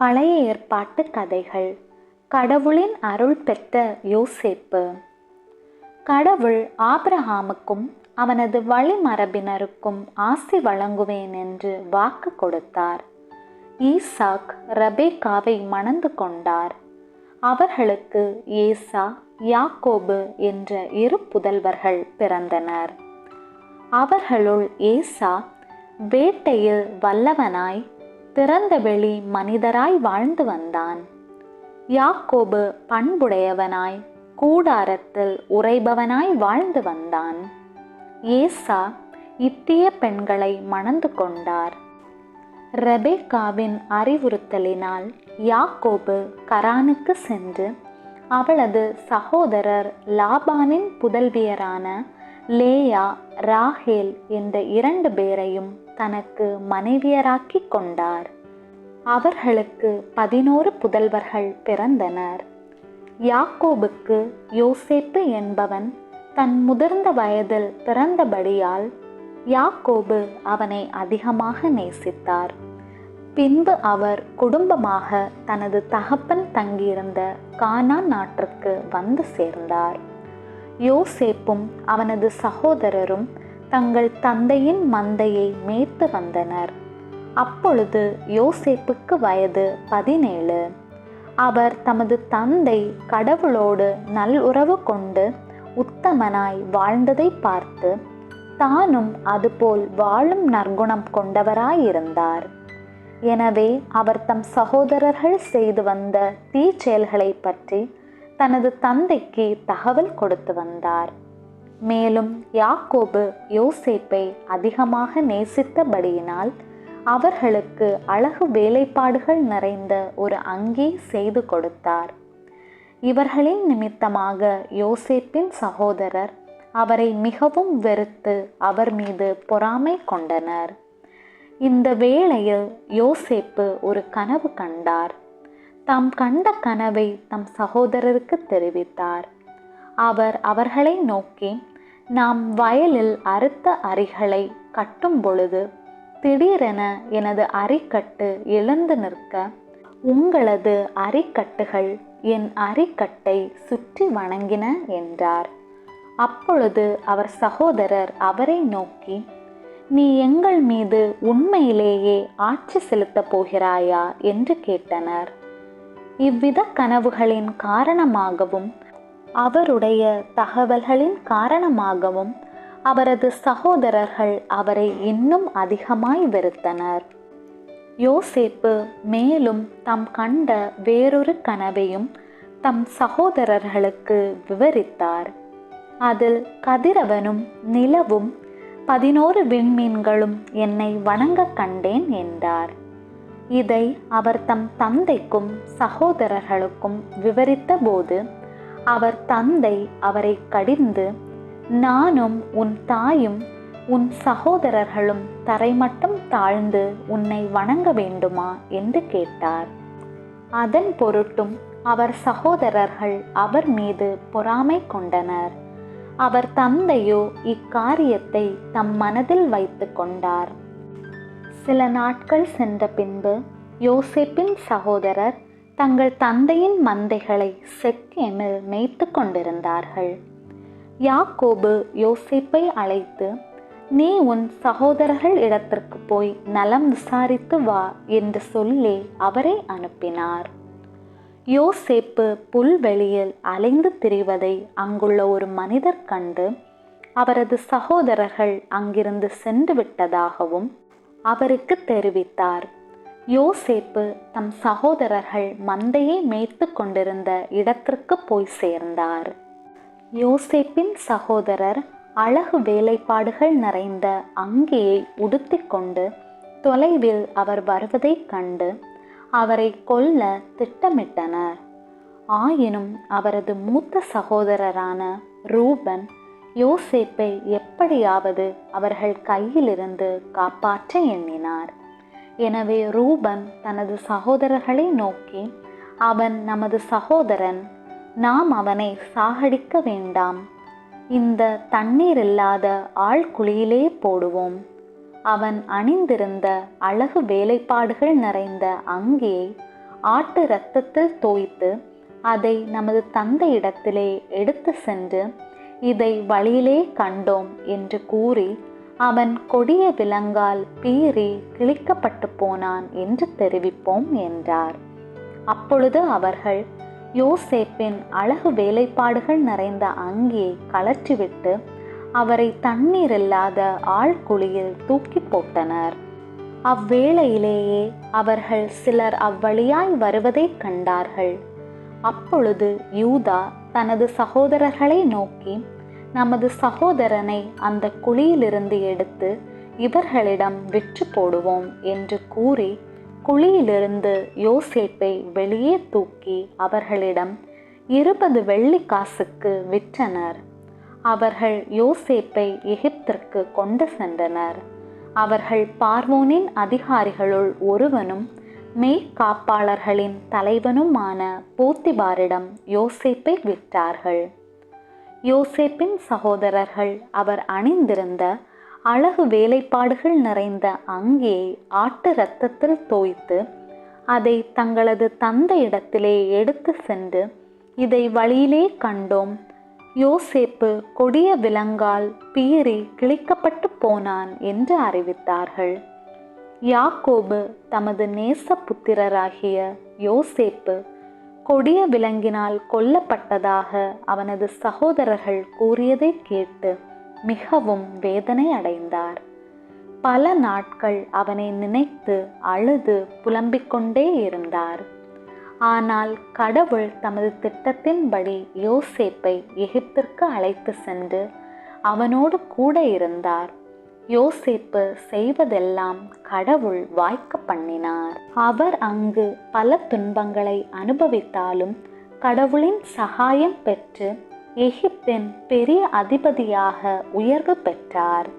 பழைய ஏற்பாட்டு கதைகள். கடவுளின் அருள் பெற்ற யோசேப்பு. கடவுள் ஆபிரஹாமுக்கும் அவனது வழிமரபினருக்கும் ஆசி வழங்குவேன் என்று வாக்கு கொடுத்தார். ஈசாக் ரபேகாவை மணந்து கொண்டார். அவர்களுக்கு ஏசா யாக்கோபு என்ற இரு புதல்வர்கள் பிறந்தனர். அவர்களுள் ஏசா வேட்டையில் வல்லவனாய் திறந்தவெளி மனிதராய் வாழ்ந்து வந்தான். யாக்கோபு பண்புடையவனாய் கூடாரத்தில் உறைபவனாய் வாழ்ந்து வந்தான். ஏசா இத்திய பெண்களை மணந்து கொண்டார். ரெபேக்காவின் அறிவுறுத்தலினால் யாக்கோபு கரானுக்கு சென்று அவளது சகோதரர் லாபானின் புதல்வியரான லேயா ராஹேல் என்ற இரண்டு பேரையும் தனக்கு மனைவியராக்கி கொண்டார். அவர்களுக்கு பதினோரு புதல்வர்கள் பிறந்தனர். யாக்கோபுக்கு யோசேப்பு என்பவன் தன் முதிர்ந்த வயதில் பிறந்தபடியால் யாக்கோபு அவனை அதிகமாக நேசித்தார். பின்பு அவர் குடும்பமாக தனது தகப்பன் தங்கியிருந்த கானா நாட்டிற்கு வந்து சேர்ந்தார். யோசேப்பும் அவனது சகோதரரும் தங்கள் தந்தையின் மந்தையை மேய்த்து வந்தனர். அப்பொழுது யோசேப்புக்கு வயது பதினேழு. அவர் தமது தந்தை கடவுளோடு நல்லுறவு கொண்டு உத்தமனாய் வாழ்ந்ததை பார்த்து தானும் அதுபோல் வாழும் நற்குணம் கொண்டவராயிருந்தார். எனவே அவர் தம் சகோதரர்கள் செய்து வந்த தீச்செயல்களை பற்றி தனது தந்தைக்கு தகவல் கொடுத்து வந்தார். மேலும் யாக்கோபு யோசேப்பை அதிகமாக நேசித்தபடியினால் அவர்களுக்கு அழகு வேலைப்பாடுகள் நிறைந்த ஒரு அங்கி செய்து கொடுத்தார். இவர்களின் நிமித்தமாக யோசேப்பின் சகோதரர் அவரை மிகவும் வெறுத்து அவர் மீது பொறாமை கொண்டனர். இந்த வேளையில் யோசேப்பு ஒரு கனவு கண்டார். தாம் கண்ட கனவை தம் சகோதரருக்கு தெரிவித்தார். அவர் அவர்களை நோக்கி நாம் வயலில் அறுத்த அரிகளை கட்டும் பொழுது திடீரென எனது அரிக்கட்டு எழுந்து நிற்க உங்களது அரிக்கட்டுகள் என் அரிக்கட்டை சுற்றி வணங்கின என்றார். அப்பொழுது அவர் சகோதரர் அவரை நோக்கி நீ எங்கள் மீது உண்மையிலேயே ஆட்சி செலுத்தப் போகிறாயா? என்று கேட்டனர். இவ்வித கனவுகளின் காரணமாகவும் அவருடைய தகவல்களின் காரணமாகவும் அவரது சகோதரர்கள் அவரை இன்னும் அதிகமாய் வெறுத்தனர். யோசேப்பு மேலும் தாம் கண்ட வேறொரு கனவையும் தம் சகோதரர்களுக்கு விவரித்தார். அதில் கதிரவனும் நிலவும் பதினோரு விண்மீன்களும் என்னை வணங்க கண்டேன் என்றார். இதை அவர் தம் தந்தைக்கும் சகோதரர்களுக்கும் விவரித்த போது அவர் தந்தை அவரை கடிந்து நானும் உன் தாயும் உன் சகோதரர்களும் தரைமட்டம் தாழ்ந்து உன்னை வணங்க வேண்டுமா? என்று கேட்டார். அதன் பொருட்டும் அவர் சகோதரர்கள் அவர் மீது பொறாமை கொண்டனர். அவர் தந்தையோ இக்காரியத்தை தம் மனதில் வைத்து கொண்டார். சில நாட்கள் சென்ற பின்பு யோசேப்பின் சகோதரர் தங்கள் தந்தையின் மந்தைகளை செக்கேமில் மேய்த்து கொண்டிருந்தார்கள். யாக்கோபு யோசேப்பை அழைத்து நீ உன் சகோதரர்கள் இடத்திற்கு போய் நலம் விசாரித்து வா என்று சொல்லி அவரை அனுப்பினார். யோசேப்பு புல்வெளியில் அலைந்து திரிவதை அங்குள்ள ஒரு மனிதர் கண்டு அவரது சகோதரர்கள் அங்கிருந்து சென்று விட்டதாகவும் அவருக்கு தெரிவித்தார். யோசேப்பு தம் சகோதரர்கள் மந்தையை மேய்த்து கொண்டிருந்த இடத்திற்கு போய் சேர்ந்தார். யோசேப்பின் சகோதரர் அழகு வேலைப்பாடுகள் நிறைந்த அங்கியை உடுத்திக்கொண்டு தொலைவில் அவர் வருவதைக் கண்டு அவரை கொல்ல திட்டமிட்டனர். ஆயினும் அவரது மூத்த சகோதரரான ரூபன் யோசேப்பை எப்படியாவது அவர்கள் கையிலிருந்து காப்பாற்ற எண்ணினார். எனவே ரூபன் தனது சகோதரர்களை நோக்கி அவன் நமது சகோதரன் நாம் அவனை சாகடிக்க வேண்டாம். இந்த தண்ணீர் இல்லாத ஆழ்குழியிலே போடுவோம். அவன் அணிந்திருந்த அழகு வேலைப்பாடுகள் நிறைந்த அங்கியை ஆட்டு இரத்தத்தில் தோய்த்து அதை நமது தந்தையிடத்திலே எடுத்து சென்று இதை வழியிலே கண்டோம் என்று கூறி அவன் கொடிய விலங்கால் பீறி கிழிக்கப்பட்டு போனான் என்று தெரிவிப்போம் என்றார். அப்பொழுது அவர்கள் யோசேப்பின் அழகு வேலைப்பாடுகள் நிறைந்த அங்கியை கலற்றிவிட்டு அவரை தண்ணீர் இல்லாத ஆழ்குழியில் தூக்கி போட்டனர். அவ்வேளையிலேயே அவர்கள் சிலர் அவ்வழியாய் வருவதை கண்டார்கள். அப்பொழுது யூதா தனது சகோதரர்களை நோக்கி நமது சகோதரனை அந்த குழியிலிருந்து எடுத்து இவர்களிடம் விற்று போடுவோம் என்று கூறி குழியிலிருந்து யோசேப்பை வெளியே தூக்கி அவர்களிடம் இருபது வெள்ளி காசுக்கு விற்றனர். அவர்கள் யோசேப்பை எகிப்திற்கு கொண்டு சென்றனர். அவர்கள் பார்வோனின் அதிகாரிகளுள் ஒருவனும் மெய்காப்பாளர்களின் தலைவனுமான போத்திபாரிடம் யோசேப்பை விற்றார்கள் யோசேப்பின் சகோதரர்கள் அவர் அணிந்திருந்த அழகு வேலைப்பாடுகள் நிறைந்த அங்கியை ஆட்டு இரத்தத்தில் தோய்த்து அதை தங்களது தந்தையிடத்திலே எடுத்து சென்று இதை வழியிலே கண்டோம். யோசேப்பு கொடிய விலங்கால் பீறி கிழிக்கப்பட்டு போனான் என்று அறிவித்தார்கள். யாக்கோபு தமது நேச புத்திரராகிய யோசேப்பு கொடிய விலங்கினால் கொல்லப்பட்டதாக அவனது சகோதரர்கள் கூறியதை கேட்டு மிகவும் வேதனை அடைந்தார். பல நாட்கள் அவனை நினைத்து அழுது புலம்பிக் கொண்டே இருந்தார். ஆனால் கடவுள் தமது திட்டத்தின்படி யோசேப்பை எகிப்திற்கு அழைத்து சென்று அவனோடு கூட இருந்தார். யோசேப்பு செய்வதெல்லாம் கடவுள் வாய்க்க பண்ணினார். அவர் அங்கு பல துன்பங்களை அனுபவித்தாலும் கடவுளின் சகாயம் பெற்று எகிப்தின் பெரிய அதிபதியாக உயர்வு பெற்றார்.